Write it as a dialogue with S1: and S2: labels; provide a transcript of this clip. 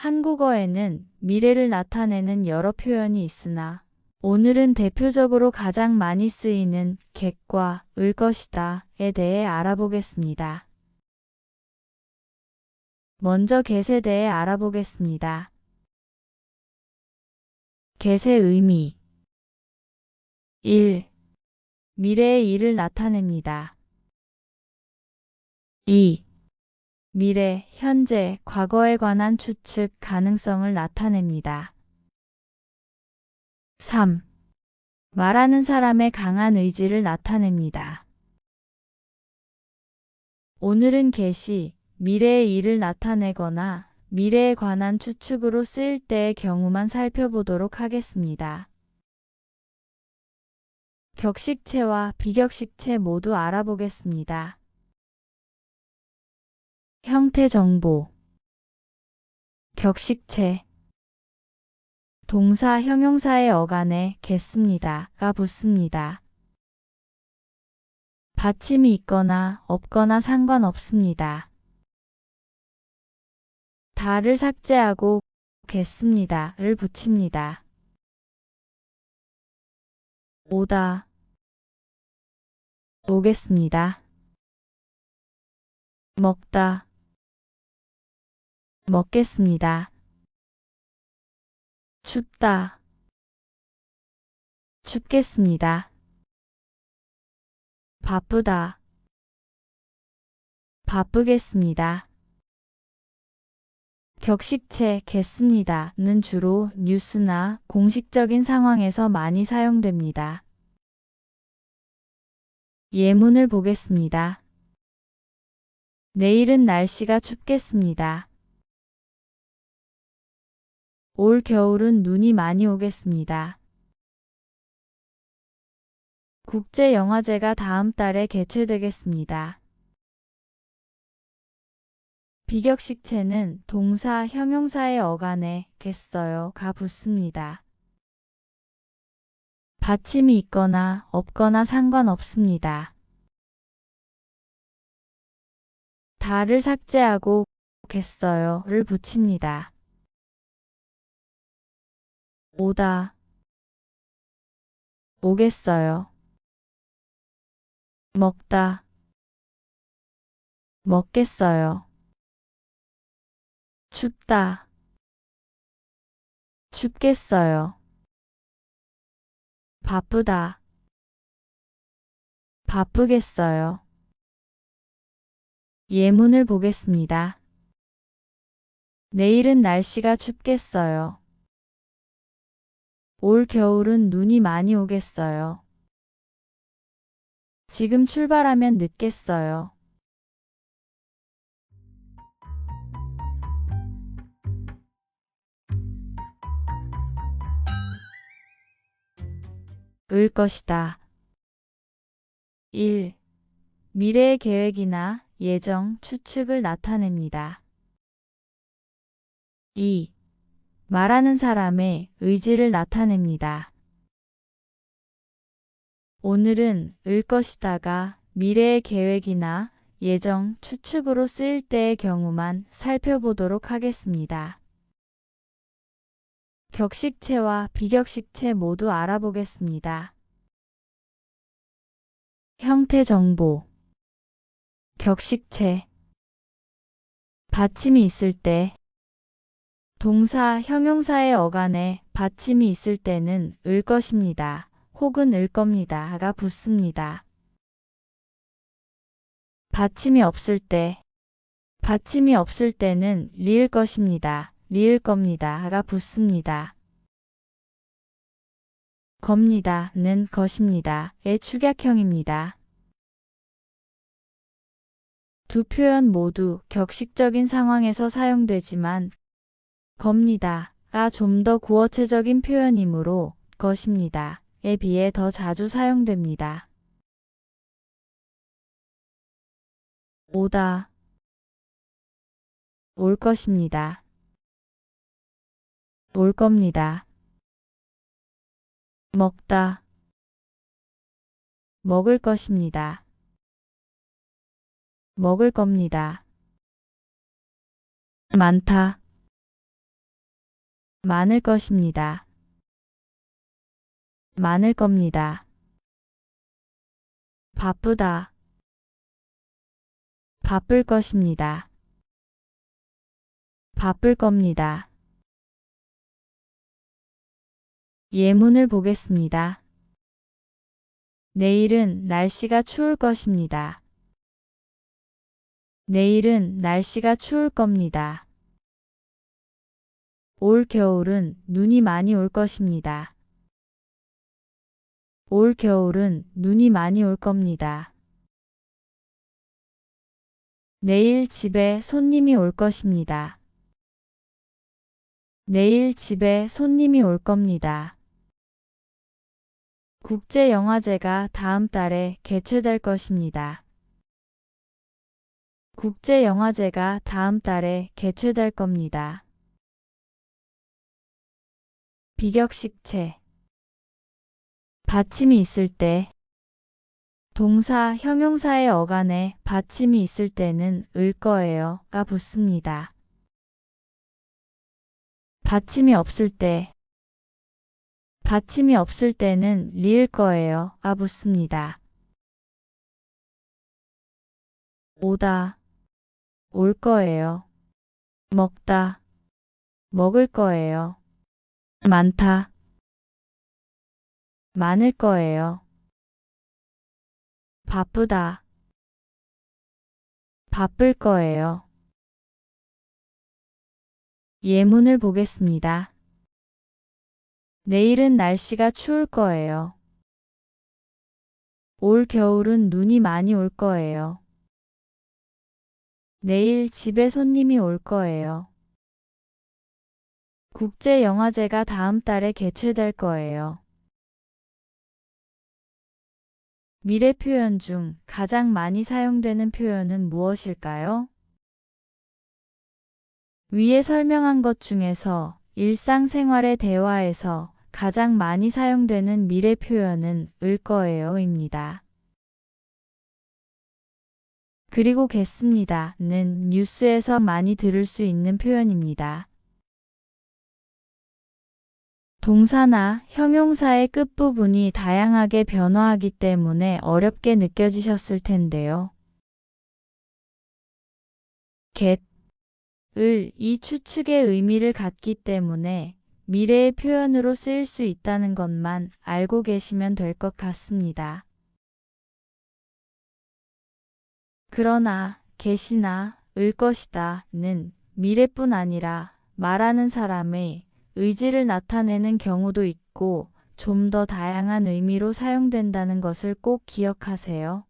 S1: 한국어에는 미래를 나타내는 여러 표현이 있으나 오늘은 대표적으로 가장 많이 쓰이는 객과 을 것이다에 대해 알아보겠습니다. 먼저 get에 대해 알아보겠습니다. get의 의미 1. 미래의 일을 나타냅니다. 2. 미래, 현재, 과거에 관한 추측, 가능성을 나타냅니다. 3. 말하는 사람의 강한 의지를 나타냅니다. 오늘은 get이 미래의 일을 나타내거나 미래에 관한 추측으로 쓰일 때의 경우만 살펴보도록 하겠습니다. 격식체와 비격식체 모두 알아보겠습니다. 형태 정보 격식체 동사 형용사의 어간에 겠습니다가 붙습니다. 받침이 있거나 없거나 상관없습니다. 다를 삭제하고 겠습니다를 붙입니다. 오다 오겠습니다. 먹다 먹겠습니다. 춥다 춥겠습니다. 바쁘다 바쁘겠습니다. 격식체 겠습니다는 주로 뉴스나 공식적인 상황에서 많이 사용됩니다. 예문을 보겠습니다. 내일은 날씨가 춥겠습니다. 올 겨울은 눈이 많이 오겠습니다. 국제영화제가 다음 달에 개최되겠습니다. 비격식체는 동사, 형용사의 어간에 겠어요가 붙습니다. 받침이 있거나 없거나 상관없습니다. 다를 삭제하고 겠어요를 붙입니다. 오다 오겠어요. 먹다 먹겠어요. 춥다 춥겠어요. 바쁘다 바쁘겠어요. 예문을 보겠습니다. 내일은 날씨가 춥겠어요. 올 겨울은 눈이 많이 오겠어요. 지금 출발하면 늦겠어요. 을 것이다. 1. 미래의 계획이나 예정, 추측을 나타냅니다. 2. 말하는 사람의 의지를 나타냅니다. 오늘은 을 것이다가 미래의 계획이나 예정, 추측으로 쓰일 때의 경우만 살펴보도록 하겠습니다. 격식체와 비격식체 모두 알아보겠습니다. 형태 정보 격식체 받침이 있을 때 동사, 형용사의 어간에 받침이 있을 때는 을 것입니다. 혹은 을 겁니다가 붙습니다. 받침이 없을 때 받침이 없을 때는 리을 것입니다. 리을 겁니다가 붙습니다. 겁니다는 것입니다의 축약형입니다. 두 표현 모두 격식적인 상황에서 사용되지만 겁니다가 좀더 구어체적인 표현이므로 것입니다 에 비해 더 자주 사용됩니다. 오다 올 것입니다. 올 겁니다. 먹다 먹을 것입니다. 먹을 겁니다. 많다 많을 것입니다. 많을 겁니다. 바쁘다. 바쁠 것입니다. 바쁠 겁니다. 예문을 보겠습니다. 내일은 날씨가 추울 것입니다. 내일은 날씨가 추울 겁니다. 올 겨울은 눈이 많이 올 것입니다. 올 겨울은 눈이 많이 올 겁니다. 내일 집에 손님이 올 것입니다. 내일 집에 손님이 올 겁니다. 국제영화제가 다음 달에 개최될 것입니다. 국제영화제가 다음 달에 개최될 겁니다. 비격식체 받침이 있을 때 동사 형용사의 어간에 받침이 있을 때는 을 거예요 가 붙습니다. 받침이 없을 때 받침이 없을 때는 리을 거예요 가 붙습니다. 오다 올 거예요. 먹다 먹을 거예요. 많다 많을 거예요. 바쁘다. 바쁠 거예요. 예문을 보겠습니다. 내일은 날씨가 추울 거예요. 올 겨울은 눈이 많이 올 거예요. 내일 집에 손님이 올 거예요. 국제영화제가 다음 달에 개최될 거예요. 미래 표현 중 가장 많이 사용되는 표현은 무엇일까요? 위에 설명한 것 중에서 일상생활의 대화에서 가장 많이 사용되는 미래 표현은 을 거예요입니다. 그리고 겠습니다는 뉴스에서 많이 들을 수 있는 표현입니다. 동사나 형용사의 끝부분이 다양하게 변화하기 때문에 어렵게 느껴지셨을 텐데요. get, 을 이 추측의 의미를 갖기 때문에 미래의 표현으로 쓰일 수 있다는 것만 알고 계시면 될 것 같습니다. 그러나 get이나 을 것이다 는 미래뿐 아니라 말하는 사람의 의지를 나타내는 경우도 있고 좀 더 다양한 의미로 사용된다는 것을 꼭 기억하세요.